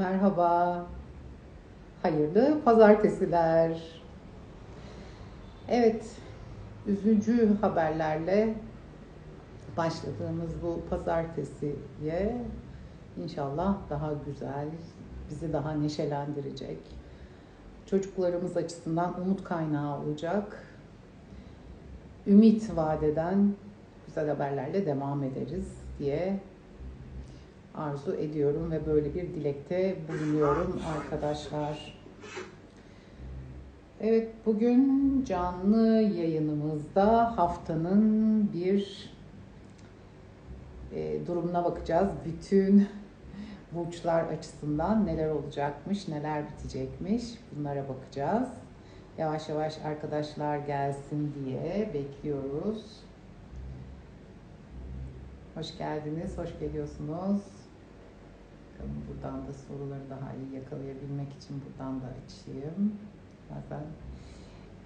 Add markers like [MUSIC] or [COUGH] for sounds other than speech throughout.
Merhaba. Hayırlı pazartesiler. Evet, üzücü haberlerle başladığımız bu pazartesiye inşallah daha güzel, bizi daha neşelendirecek, çocuklarımız açısından umut kaynağı olacak, ümit vadeden güzel haberlerle devam ederiz diye arzu ediyorum ve böyle bir dilekte bulunuyorum arkadaşlar. Evet bugün canlı yayınımızda haftanın bir e, durumuna bakacağız. Bütün burçlar açısından neler olacakmış, neler bitecekmiş bunlara bakacağız. Yavaş yavaş arkadaşlar gelsin diye bekliyoruz. Hoş geldiniz, hoş geliyorsunuz. Buradan da soruları daha iyi yakalayabilmek için buradan da açayım. Bazen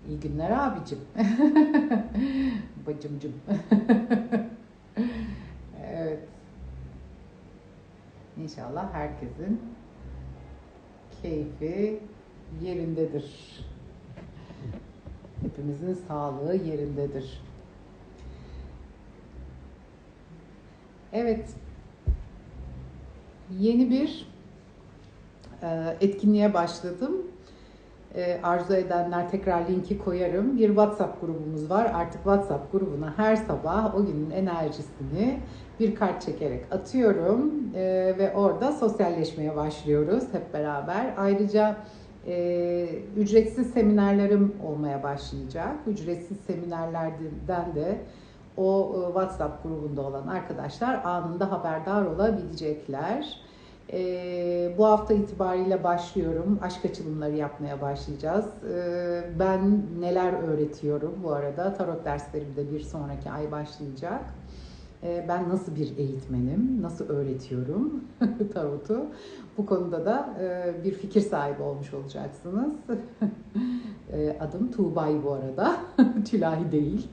iyi günler abicim. [LAUGHS] Bacımcım. [LAUGHS] evet. İnşallah herkesin keyfi yerindedir. Hepimizin sağlığı yerindedir. Evet, yeni bir e, etkinliğe başladım. E, arzu edenler tekrar linki koyarım. Bir WhatsApp grubumuz var. Artık WhatsApp grubuna her sabah o günün enerjisini bir kart çekerek atıyorum e, ve orada sosyalleşmeye başlıyoruz hep beraber. Ayrıca ücretsiz seminerlerim olmaya başlayacak. Ücretsiz seminerlerden de o e, WhatsApp grubunda olan arkadaşlar anında haberdar olabilecekler. E, bu hafta itibariyle başlıyorum. Aşk açılımları yapmaya başlayacağız. E, ben neler öğretiyorum bu arada? Tarot derslerim de bir sonraki ay başlayacak. E, ben nasıl bir eğitmenim? Nasıl öğretiyorum [LAUGHS] tarotu? Bu konuda da e, bir fikir sahibi olmuş olacaksınız. [LAUGHS] e, adım Tuğbay bu arada. [LAUGHS] Tülahi değil.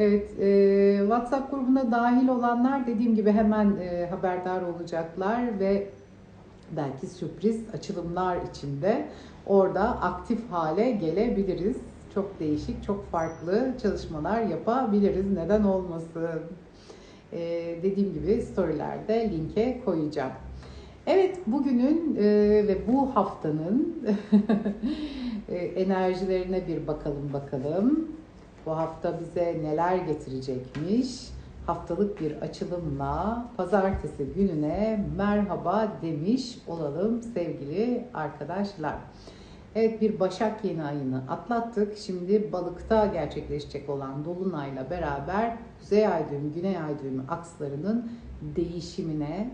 Evet, e, WhatsApp grubuna dahil olanlar dediğim gibi hemen e, haberdar olacaklar ve belki sürpriz açılımlar içinde orada aktif hale gelebiliriz. Çok değişik, çok farklı çalışmalar yapabiliriz. Neden olmasın? E, dediğim gibi storylerde linke koyacağım. Evet, bugünün e, ve bu haftanın [LAUGHS] e, enerjilerine bir bakalım bakalım. Bu hafta bize neler getirecekmiş? Haftalık bir açılımla pazartesi gününe merhaba demiş olalım sevgili arkadaşlar. Evet bir Başak yeni ayını atlattık. Şimdi balıkta gerçekleşecek olan Dolunay'la beraber Kuzey ay düğümü, Güney ay düğümü akslarının değişimine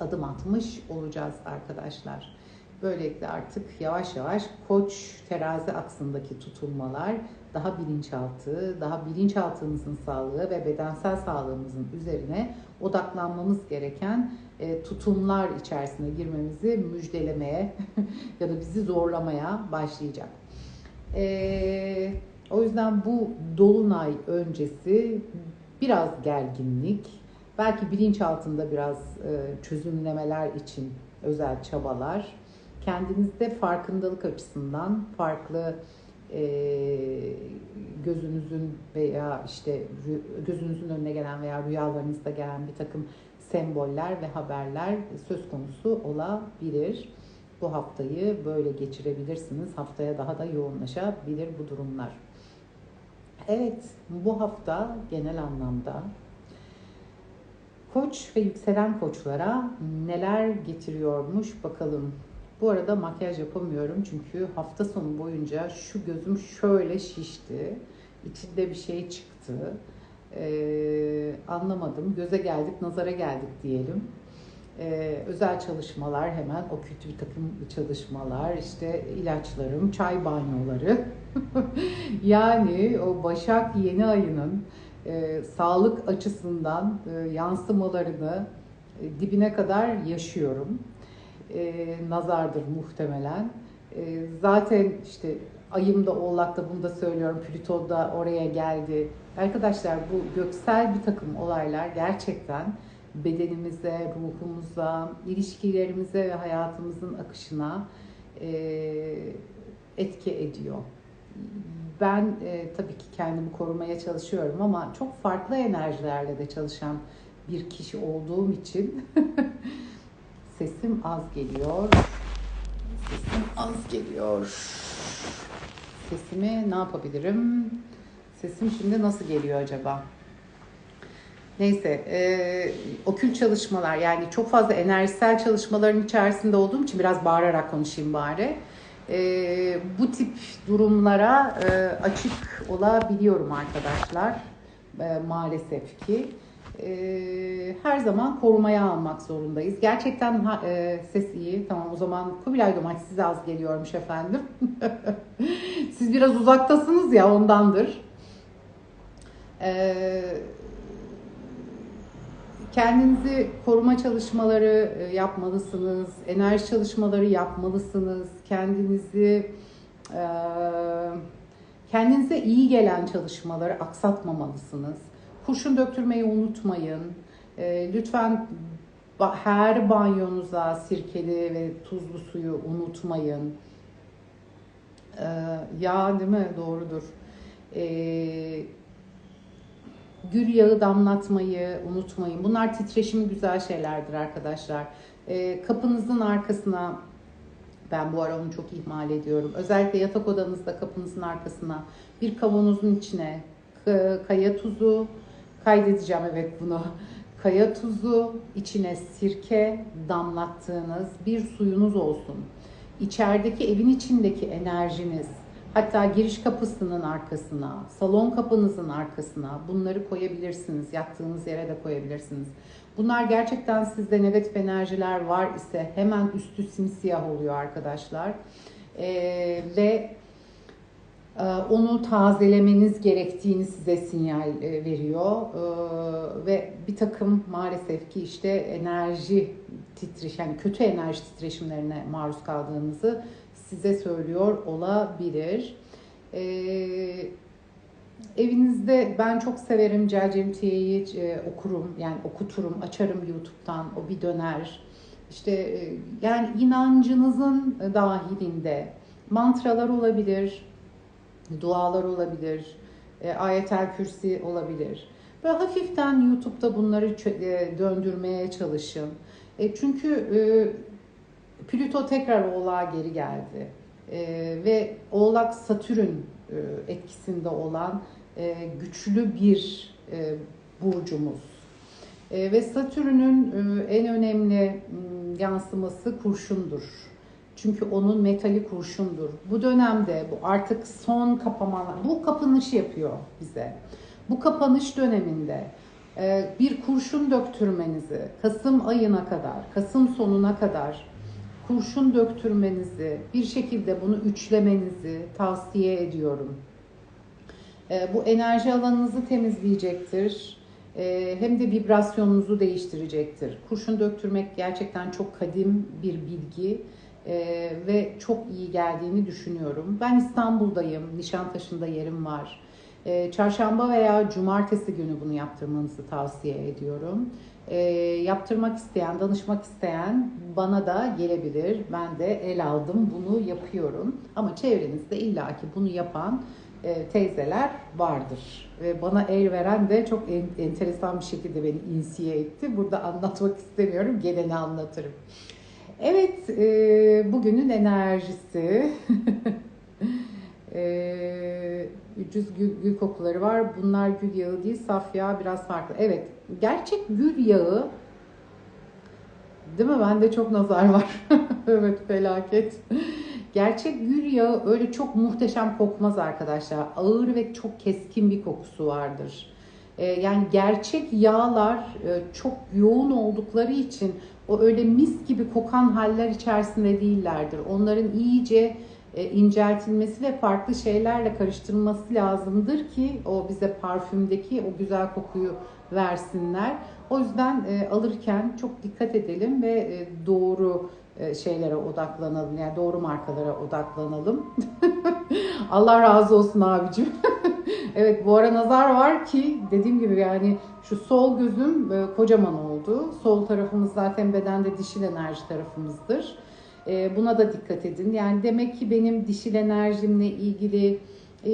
adım atmış olacağız arkadaşlar. Böylelikle artık yavaş yavaş koç terazi aksındaki tutulmalar daha bilinçaltı, daha bilinçaltımızın sağlığı ve bedensel sağlığımızın üzerine odaklanmamız gereken e, tutumlar içerisine girmemizi müjdelemeye [LAUGHS] ya da bizi zorlamaya başlayacak. E, o yüzden bu dolunay öncesi biraz gerginlik, belki bilinçaltında biraz e, çözümlemeler için özel çabalar, kendinizde farkındalık açısından farklı gözünüzün veya işte gözünüzün önüne gelen veya rüyalarınızda gelen bir takım semboller ve haberler söz konusu olabilir. Bu haftayı böyle geçirebilirsiniz. Haftaya daha da yoğunlaşabilir bu durumlar. Evet, bu hafta genel anlamda koç ve yükselen koçlara neler getiriyormuş bakalım. Bu arada makyaj yapamıyorum çünkü hafta sonu boyunca şu gözüm şöyle şişti. İçinde bir şey çıktı. Ee, anlamadım. Göze geldik, nazara geldik diyelim. Ee, özel çalışmalar hemen o bir takım çalışmalar işte ilaçlarım, çay banyoları [LAUGHS] yani o Başak yeni ayının e, sağlık açısından e, yansımalarını e, dibine kadar yaşıyorum e, nazardır muhtemelen. E, zaten işte ayım da oğlakta bunu da söylüyorum. Plüto da oraya geldi. Arkadaşlar bu göksel bir takım olaylar gerçekten bedenimize, ruhumuza, ilişkilerimize ve hayatımızın akışına e, etki ediyor. Ben e, tabii ki kendimi korumaya çalışıyorum ama çok farklı enerjilerle de çalışan bir kişi olduğum için [LAUGHS] sesim az geliyor. Sesim az geliyor. Sesimi ne yapabilirim? Sesim şimdi nasıl geliyor acaba? Neyse, e, okült çalışmalar yani çok fazla enerjisel çalışmaların içerisinde olduğum için biraz bağırarak konuşayım bari. E, bu tip durumlara e, açık olabiliyorum arkadaşlar e, maalesef ki. E, her zaman korumaya almak zorundayız. Gerçekten e, ses iyi. Tamam o zaman Kubilay Domaç size az geliyormuş efendim. [LAUGHS] Siz biraz uzaktasınız ya ondandır. Eee Kendinizi koruma çalışmaları e, yapmalısınız, enerji çalışmaları yapmalısınız. Kendinizi e, kendinize iyi gelen çalışmaları aksatmamalısınız. Kurşun döktürmeyi unutmayın. E, lütfen her banyonuza sirkeli ve tuzlu suyu unutmayın. Yağ değil mi? Doğrudur. Eee Gül yağı damlatmayı unutmayın. Bunlar titreşimi güzel şeylerdir arkadaşlar. E, kapınızın arkasına ben bu ara onu çok ihmal ediyorum. Özellikle yatak odanızda kapınızın arkasına bir kavanozun içine kaya tuzu kaydedeceğim evet bunu. Kaya tuzu, içine sirke damlattığınız bir suyunuz olsun. İçerideki evin içindeki enerjiniz, Hatta giriş kapısının arkasına, salon kapınızın arkasına bunları koyabilirsiniz. Yattığınız yere de koyabilirsiniz. Bunlar gerçekten sizde negatif enerjiler var ise hemen üstü simsiyah oluyor arkadaşlar. Ee, ve onu tazelemeniz gerektiğini size sinyal e, veriyor ee, ve bir takım maalesef ki işte enerji titreş yani kötü enerji titreşimlerine maruz kaldığınızı size söylüyor olabilir. Ee, evinizde ben çok severim Celcemtiye'yi e, okurum yani okuturum açarım YouTube'dan o bir döner. İşte e, yani inancınızın dahilinde mantralar olabilir, dualar olabilir, e, ayetel kürsi olabilir. Böyle hafiften YouTube'da bunları e, döndürmeye çalışın. E, çünkü e, Plüto tekrar Oğlak'a geri geldi. E, ve Oğlak Satürn e, etkisinde olan e, güçlü bir e, burcumuz. E, ve Satürn'ün e, en önemli yansıması kurşundur. Çünkü onun metali kurşundur. Bu dönemde bu artık son kapamalar, bu kapanışı yapıyor bize. Bu kapanış döneminde e, bir kurşun döktürmenizi Kasım ayına kadar, Kasım sonuna kadar kurşun döktürmenizi, bir şekilde bunu üçlemenizi tavsiye ediyorum. Ee, bu enerji alanınızı temizleyecektir. Ee, hem de vibrasyonunuzu değiştirecektir. Kurşun döktürmek gerçekten çok kadim bir bilgi ee, ve çok iyi geldiğini düşünüyorum. Ben İstanbul'dayım, Nişantaşı'nda yerim var. Çarşamba veya cumartesi günü bunu yaptırmanızı tavsiye ediyorum e, yaptırmak isteyen, danışmak isteyen bana da gelebilir. Ben de el aldım, bunu yapıyorum. Ama çevrenizde illaki bunu yapan e, teyzeler vardır. Ve bana el veren de çok en, enteresan bir şekilde beni insiye etti. Burada anlatmak istemiyorum, geleni anlatırım. Evet, e, bugünün enerjisi. [LAUGHS] e, 300 gül, gül kokuları var. Bunlar gül yağı değil, saf yağ biraz farklı. Evet, gerçek gül yağı değil mi? Bende çok nazar var. [LAUGHS] evet, felaket. Gerçek gül yağı öyle çok muhteşem kokmaz arkadaşlar. Ağır ve çok keskin bir kokusu vardır. Ee, yani gerçek yağlar e, çok yoğun oldukları için o öyle mis gibi kokan haller içerisinde değillerdir. Onların iyice e, inceltilmesi ve farklı şeylerle karıştırılması lazımdır ki o bize parfümdeki o güzel kokuyu versinler. O yüzden e, alırken çok dikkat edelim ve e, doğru şeylere odaklanalım. Yani doğru markalara odaklanalım. [LAUGHS] Allah razı olsun abicim. [LAUGHS] evet bu ara nazar var ki dediğim gibi yani Şu sol gözüm e, kocaman oldu. Sol tarafımız zaten bedende dişil enerji tarafımızdır. E, buna da dikkat edin. Yani demek ki benim dişil enerjimle ilgili e,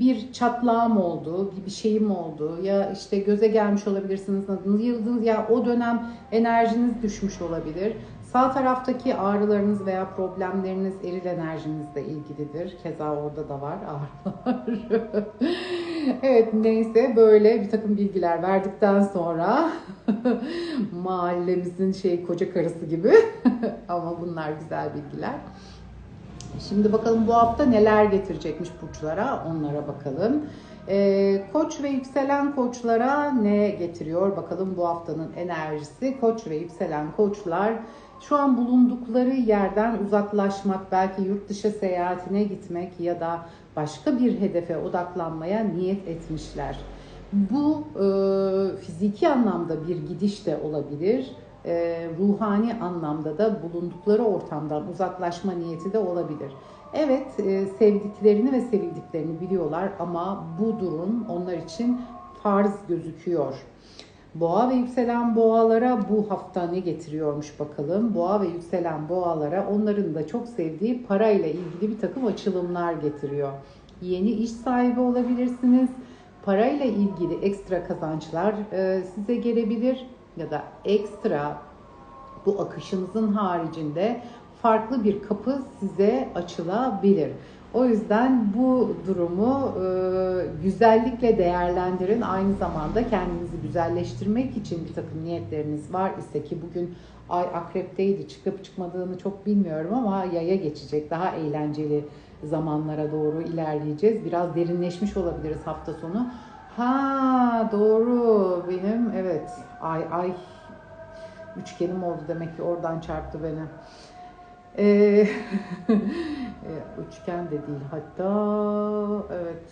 bir çatlağım oldu, bir şeyim oldu ya işte göze gelmiş olabilirsiniz, yıldız ya o dönem enerjiniz düşmüş olabilir. Sağ taraftaki ağrılarınız veya problemleriniz eril enerjinizle ilgilidir. Keza orada da var ağrılar. [LAUGHS] evet neyse böyle bir takım bilgiler verdikten sonra [LAUGHS] mahallemizin şey koca karısı gibi [LAUGHS] ama bunlar güzel bilgiler. Şimdi bakalım bu hafta neler getirecekmiş burçlara onlara bakalım. Ee, koç ve yükselen koçlara ne getiriyor bakalım bu haftanın enerjisi. Koç ve yükselen koçlar şu an bulundukları yerden uzaklaşmak, belki yurt dışı seyahatine gitmek ya da başka bir hedefe odaklanmaya niyet etmişler. Bu e, fiziki anlamda bir gidiş de olabilir e, ruhani anlamda da bulundukları ortamdan uzaklaşma niyeti de olabilir. Evet e, sevdiklerini ve sevildiklerini biliyorlar ama bu durum onlar için farz gözüküyor. Boğa ve yükselen boğalara bu hafta ne getiriyormuş bakalım. Boğa ve yükselen boğalara onların da çok sevdiği parayla ilgili bir takım açılımlar getiriyor. Yeni iş sahibi olabilirsiniz. Parayla ilgili ekstra kazançlar e, size gelebilir ya da ekstra bu akışınızın haricinde farklı bir kapı size açılabilir. O yüzden bu durumu e, güzellikle değerlendirin. Aynı zamanda kendinizi güzelleştirmek için bir takım niyetleriniz var ise ki bugün ay akrepteydi çıkıp çıkmadığını çok bilmiyorum ama yaya geçecek. Daha eğlenceli zamanlara doğru ilerleyeceğiz. Biraz derinleşmiş olabiliriz hafta sonu. Ha doğru benim evet ay ay üçgenim oldu demek ki oradan çarptı beni. Ee, [LAUGHS] üçgen de değil hatta evet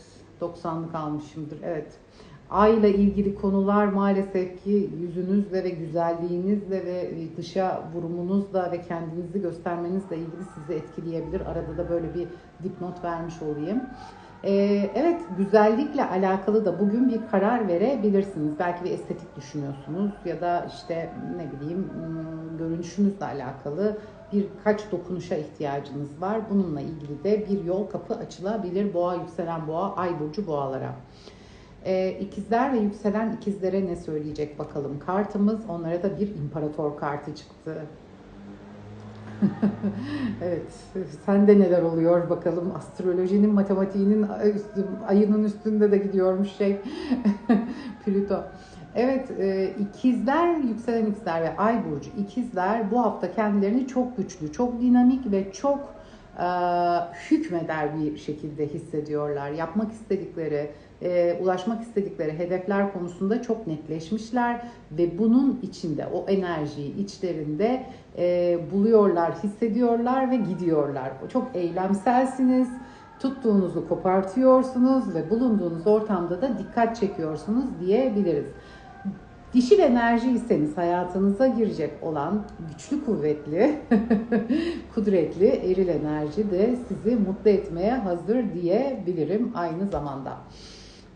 90'lık almışımdır evet. Ayla ilgili konular maalesef ki yüzünüzle ve güzelliğinizle ve dışa vurumunuzla ve kendinizi göstermenizle ilgili sizi etkileyebilir. Arada da böyle bir dipnot vermiş olayım. Ee, evet güzellikle alakalı da bugün bir karar verebilirsiniz. Belki bir estetik düşünüyorsunuz ya da işte ne bileyim hmm, görünüşünüzle alakalı birkaç dokunuşa ihtiyacınız var. Bununla ilgili de bir yol kapı açılabilir. Boğa, yükselen boğa, ay burcu boğalara. Ee, ikizler ve yükselen ikizlere ne söyleyecek bakalım. Kartımız onlara da bir imparator kartı çıktı. [LAUGHS] evet, sende neler oluyor bakalım. Astrolojinin, matematiğinin üstü, ayının üstünde de gidiyormuş şey. [LAUGHS] Plüto. Evet, e, ikizler, yükselen ikizler ve ay burcu ikizler bu hafta kendilerini çok güçlü, çok dinamik ve çok e, hükmeder bir şekilde hissediyorlar. Yapmak istedikleri, e, ulaşmak istedikleri hedefler konusunda çok netleşmişler ve bunun içinde o enerjiyi içlerinde e, buluyorlar, hissediyorlar ve gidiyorlar. Çok eylemselsiniz, tuttuğunuzu kopartıyorsunuz ve bulunduğunuz ortamda da dikkat çekiyorsunuz diyebiliriz. Dişil enerjiyseniz hayatınıza girecek olan güçlü, kuvvetli, [LAUGHS] kudretli eril enerji de sizi mutlu etmeye hazır diyebilirim aynı zamanda.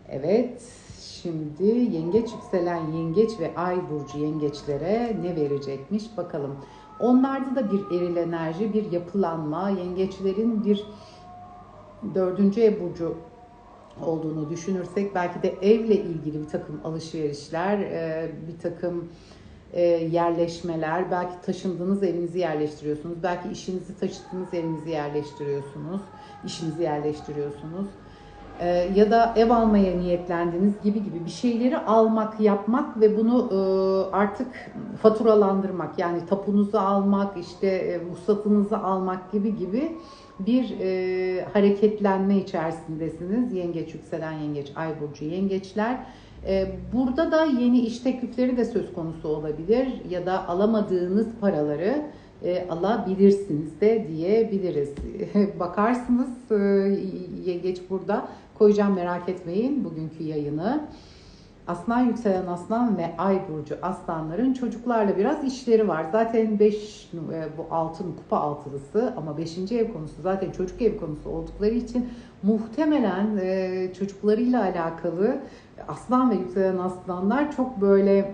Evet, şimdi yengeç yükselen yengeç ve ay burcu yengeçlere ne verecekmiş bakalım. Onlarda da bir eril enerji, bir yapılanma, yengeçlerin bir dördüncü ev burcu olduğunu düşünürsek belki de evle ilgili bir takım alışverişler, e, bir takım e, yerleşmeler, belki taşındığınız evinizi yerleştiriyorsunuz, belki işinizi taşıdığınız evinizi yerleştiriyorsunuz, işinizi yerleştiriyorsunuz e, ya da ev almaya niyetlendiğiniz gibi gibi bir şeyleri almak, yapmak ve bunu artık faturalandırmak yani tapunuzu almak, işte ruhsatınızı almak gibi gibi bir e, hareketlenme içerisindesiniz. Yengeç, yükselen yengeç, ay burcu yengeçler. E, burada da yeni iş teklifleri de söz konusu olabilir ya da alamadığınız paraları e, alabilirsiniz de diyebiliriz. [LAUGHS] Bakarsınız e, yengeç burada. Koyacağım merak etmeyin bugünkü yayını. Aslan yükselen aslan ve ay burcu aslanların çocuklarla biraz işleri var. Zaten 5 e, bu altın kupa altılısı ama 5. ev konusu zaten çocuk ev konusu oldukları için muhtemelen e, çocuklarıyla alakalı Aslan ve yükselen aslanlar çok böyle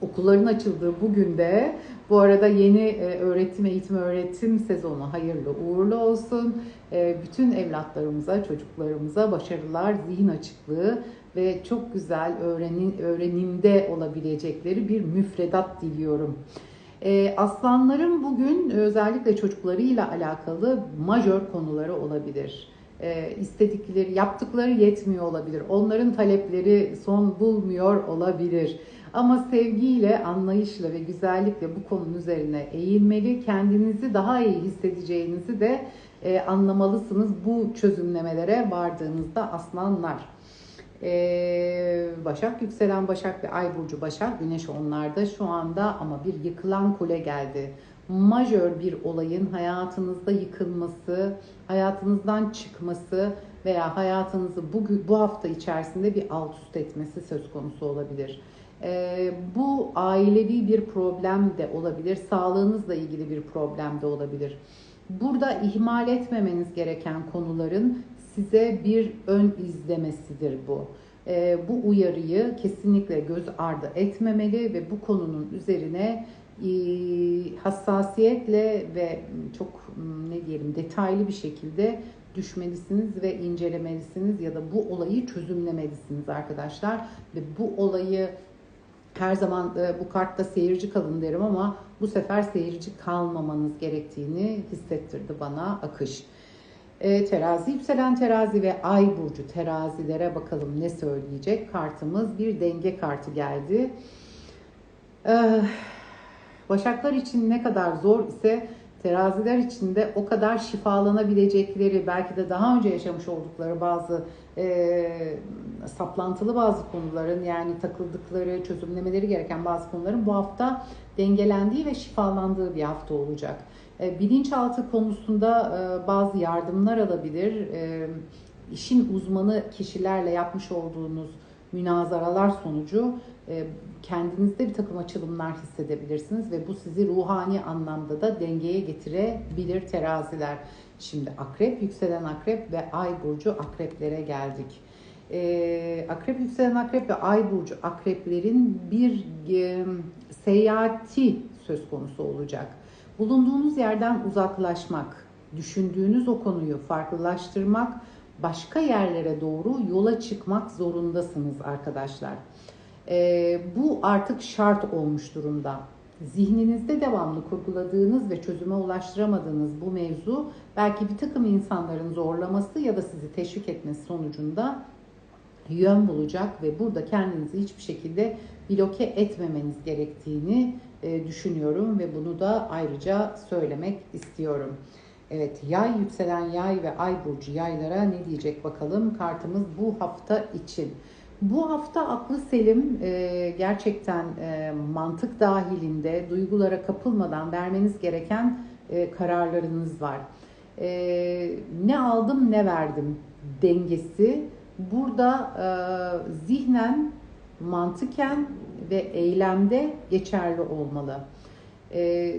okulların açıldığı bugün de bu arada yeni e, öğretim, eğitim, öğretim sezonu hayırlı uğurlu olsun. E, bütün evlatlarımıza, çocuklarımıza başarılar, zihin açıklığı ve çok güzel öğrenin, öğrenimde olabilecekleri bir müfredat diliyorum. E, aslanların bugün özellikle çocuklarıyla alakalı majör konuları olabilir. E, istedikleri, yaptıkları yetmiyor olabilir. Onların talepleri son bulmuyor olabilir. Ama sevgiyle, anlayışla ve güzellikle bu konunun üzerine eğilmeli. Kendinizi daha iyi hissedeceğinizi de e, anlamalısınız bu çözümlemelere vardığınızda aslanlar. Ee, Başak yükselen Başak ve Ay burcu Başak Güneş onlarda şu anda ama bir yıkılan kule geldi. Majör bir olayın hayatınızda yıkılması, hayatınızdan çıkması veya hayatınızı bu, bu hafta içerisinde bir alt üst etmesi söz konusu olabilir. Ee, bu ailevi bir problem de olabilir, sağlığınızla ilgili bir problem de olabilir. Burada ihmal etmemeniz gereken konuların size bir ön izlemesidir bu. E, bu uyarıyı kesinlikle göz ardı etmemeli ve bu konunun üzerine e, hassasiyetle ve çok ne diyelim detaylı bir şekilde düşmelisiniz ve incelemelisiniz ya da bu olayı çözümlemelisiniz arkadaşlar ve bu olayı her zaman e, bu kartta seyirci kalın derim ama bu sefer seyirci kalmamanız gerektiğini hissettirdi bana akış. E, terazi, yükselen terazi ve ay burcu terazilere bakalım ne söyleyecek. Kartımız bir denge kartı geldi. E, başaklar için ne kadar zor ise teraziler için de o kadar şifalanabilecekleri, belki de daha önce yaşamış oldukları bazı e, saplantılı bazı konuların yani takıldıkları, çözümlemeleri gereken bazı konuların bu hafta dengelendiği ve şifalandığı bir hafta olacak. E, bilinçaltı konusunda e, bazı yardımlar alabilir. E, işin uzmanı kişilerle yapmış olduğunuz münazaralar sonucu kendinizde bir takım açılımlar hissedebilirsiniz ve bu sizi ruhani anlamda da dengeye getirebilir teraziler. Şimdi akrep, yükselen akrep ve ay burcu akreplere geldik. akrep, yükselen akrep ve ay burcu akreplerin bir seyahati söz konusu olacak. Bulunduğunuz yerden uzaklaşmak, düşündüğünüz o konuyu farklılaştırmak, başka yerlere doğru yola çıkmak zorundasınız arkadaşlar. Ee, bu artık şart olmuş durumda. Zihninizde devamlı kurguladığınız ve çözüme ulaştıramadığınız bu mevzu belki bir takım insanların zorlaması ya da sizi teşvik etmesi sonucunda yön bulacak ve burada kendinizi hiçbir şekilde bloke etmemeniz gerektiğini e, düşünüyorum ve bunu da ayrıca söylemek istiyorum. Evet yay yükselen yay ve ay burcu yaylara ne diyecek bakalım kartımız bu hafta için. Bu hafta aklı selim e, gerçekten e, mantık dahilinde duygulara kapılmadan vermeniz gereken kararlarınız var. Ne aldım ne verdim dengesi burada zihnen mantıken ve eylemde geçerli olmalı. E,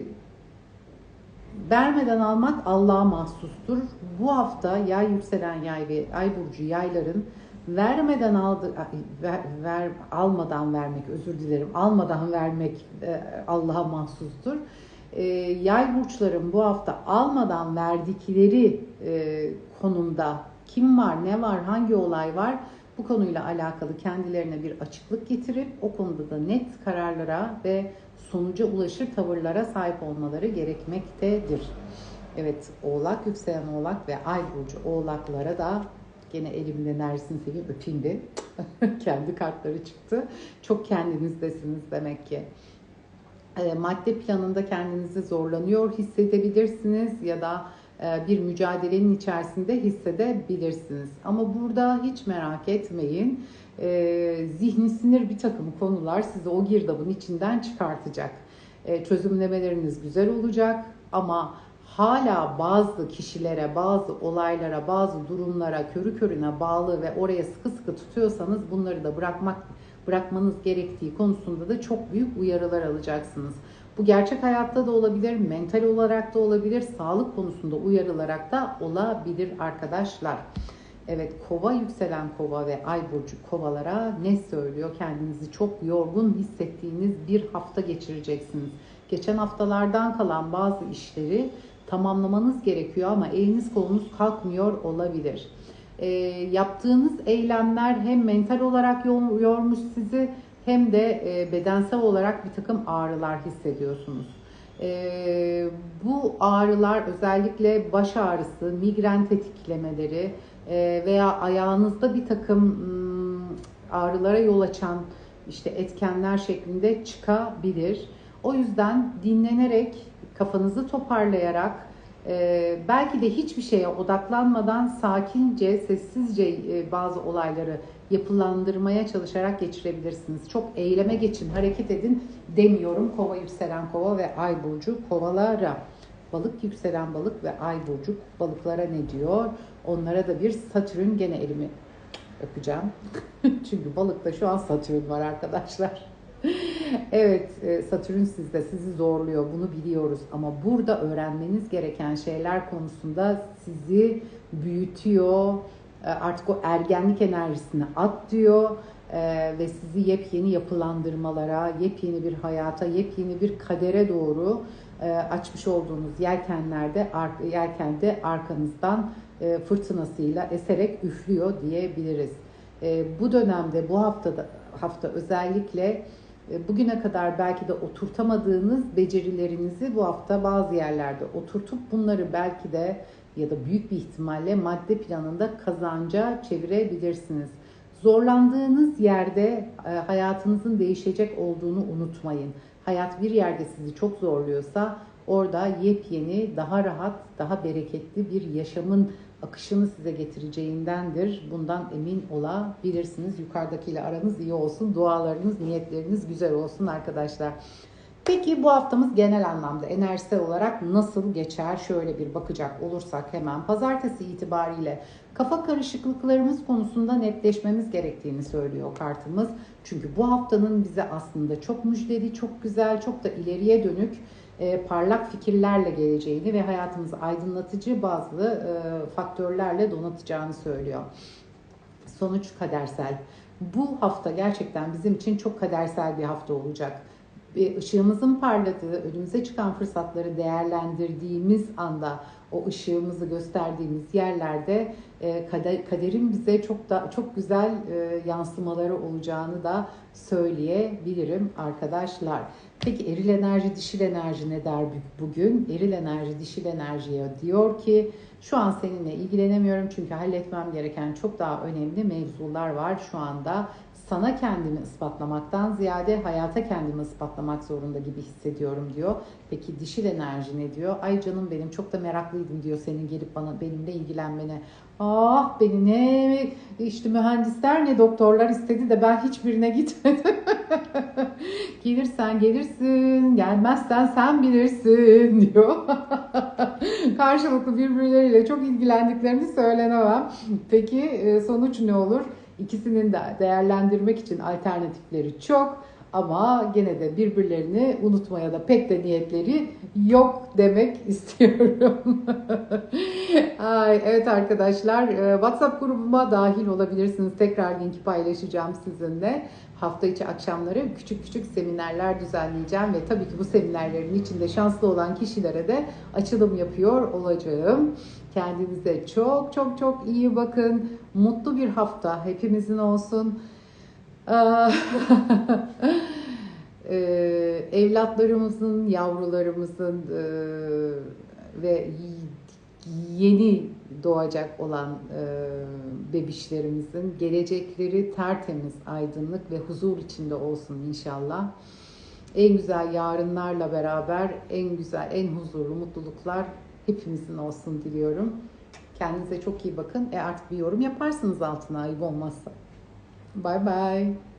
vermeden almak Allah'a mahsustur. Bu hafta yay yükselen yay ve ay burcu yayların vermeden aldı ver, ver almadan vermek özür dilerim almadan vermek e, Allah'a mahsustur. E, yay burçların bu hafta almadan verdikleri e, konumda kim var, ne var, hangi olay var bu konuyla alakalı kendilerine bir açıklık getirip o konuda da net kararlara ve sonuca ulaşır tavırlara sahip olmaları gerekmektedir. Evet, Oğlak, Yükselen Oğlak ve Ay Burcu Oğlaklara da gene elimde enerjisini seveyim öpeyim de [LAUGHS] kendi kartları çıktı. Çok kendinizdesiniz demek ki. E, madde planında kendinizi zorlanıyor hissedebilirsiniz ya da e, bir mücadelenin içerisinde hissedebilirsiniz. Ama burada hiç merak etmeyin. E, zihni sinir bir takım konular sizi o girdabın içinden çıkartacak. E, çözümlemeleriniz güzel olacak ama hala bazı kişilere, bazı olaylara, bazı durumlara körü körüne bağlı ve oraya sıkı sıkı tutuyorsanız bunları da bırakmak bırakmanız gerektiği konusunda da çok büyük uyarılar alacaksınız. Bu gerçek hayatta da olabilir, mental olarak da olabilir, sağlık konusunda uyarılarak da olabilir arkadaşlar. Evet kova yükselen kova ve ay burcu kovalara ne söylüyor? Kendinizi çok yorgun hissettiğiniz bir hafta geçireceksiniz. Geçen haftalardan kalan bazı işleri tamamlamanız gerekiyor ama eliniz kolunuz kalkmıyor olabilir. E, yaptığınız eylemler hem mental olarak yormuş sizi hem de e, bedensel olarak bir takım ağrılar hissediyorsunuz. E, bu ağrılar özellikle baş ağrısı, migren tetiklemeleri e, veya ayağınızda bir takım hmm, ağrılara yol açan işte etkenler şeklinde çıkabilir. O yüzden dinlenerek, kafanızı toparlayarak, e, belki de hiçbir şeye odaklanmadan sakince, sessizce e, bazı olayları yapılandırmaya çalışarak geçirebilirsiniz. Çok eyleme geçin, hareket edin demiyorum. Kova yükselen kova ve ay burcu kovalara. Balık yükselen balık ve ay burcu balıklara ne diyor? Onlara da bir satürn gene elimi öpeceğim. [LAUGHS] Çünkü balıkta şu an satürn var arkadaşlar. [LAUGHS] evet e, Satürn sizde sizi zorluyor bunu biliyoruz ama burada öğrenmeniz gereken şeyler konusunda sizi büyütüyor e, artık o ergenlik enerjisini at diyor e, ve sizi yepyeni yapılandırmalara, yepyeni bir hayata, yepyeni bir kadere doğru açmış olduğunuz yelkenlerde yelkende arkanızdan fırtınasıyla eserek üflüyor diyebiliriz. Bu dönemde bu haftada hafta özellikle bugüne kadar belki de oturtamadığınız becerilerinizi bu hafta bazı yerlerde oturtup bunları belki de ya da büyük bir ihtimalle madde planında kazanca çevirebilirsiniz. Zorlandığınız yerde e, hayatınızın değişecek olduğunu unutmayın. Hayat bir yerde sizi çok zorluyorsa orada yepyeni, daha rahat, daha bereketli bir yaşamın akışını size getireceğindendir. Bundan emin olabilirsiniz. Yukarıdakiyle aranız iyi olsun. Dualarınız, niyetleriniz güzel olsun arkadaşlar. Peki bu haftamız genel anlamda enerjisel olarak nasıl geçer? Şöyle bir bakacak olursak hemen pazartesi itibariyle kafa karışıklıklarımız konusunda netleşmemiz gerektiğini söylüyor kartımız. Çünkü bu haftanın bize aslında çok müjdeli, çok güzel, çok da ileriye dönük e, parlak fikirlerle geleceğini ve hayatımızı aydınlatıcı bazı e, faktörlerle donatacağını söylüyor. Sonuç kadersel. Bu hafta gerçekten bizim için çok kadersel bir hafta olacak. Bir ışığımızın parladığı, önümüze çıkan fırsatları değerlendirdiğimiz anda o ışığımızı gösterdiğimiz yerlerde e, kaderin bize çok da çok güzel e, yansımaları olacağını da söyleyebilirim arkadaşlar. Peki eril enerji, dişil enerji ne der bugün? Eril enerji, dişil enerjiye diyor ki şu an seninle ilgilenemiyorum çünkü halletmem gereken çok daha önemli mevzular var şu anda sana kendimi ispatlamaktan ziyade hayata kendimi ispatlamak zorunda gibi hissediyorum diyor. Peki dişil enerji ne diyor? Ay canım benim çok da meraklıydım diyor senin gelip bana benimle ilgilenmene. Ah beni ne işte mühendisler ne doktorlar istedi de ben hiçbirine gitmedim. [LAUGHS] Gelirsen gelirsin, gelmezsen sen bilirsin [LAUGHS] diyor. Karşılıklı birbirleriyle çok ilgilendiklerini söylenemem. Peki e, sonuç ne olur? İkisinin de değerlendirmek için alternatifleri çok ama gene de birbirlerini unutmaya da pek de niyetleri yok demek [LAUGHS] istiyorum. Ay, evet arkadaşlar e, WhatsApp grubuma dahil olabilirsiniz. Tekrar linki paylaşacağım sizinle. Hafta içi akşamları küçük küçük seminerler düzenleyeceğim ve tabii ki bu seminerlerin içinde şanslı olan kişilere de açılım yapıyor olacağım. Kendinize çok çok çok iyi bakın. Mutlu bir hafta hepimizin olsun. Ee, [LAUGHS] evlatlarımızın, yavrularımızın e, ve yeni doğacak olan e, bebişlerimizin gelecekleri tertemiz, aydınlık ve huzur içinde olsun inşallah. En güzel yarınlarla beraber en güzel, en huzurlu mutluluklar hepimizin olsun diliyorum. Kendinize çok iyi bakın. E artık bir yorum yaparsınız altına ayıp olmazsa. Bye bye.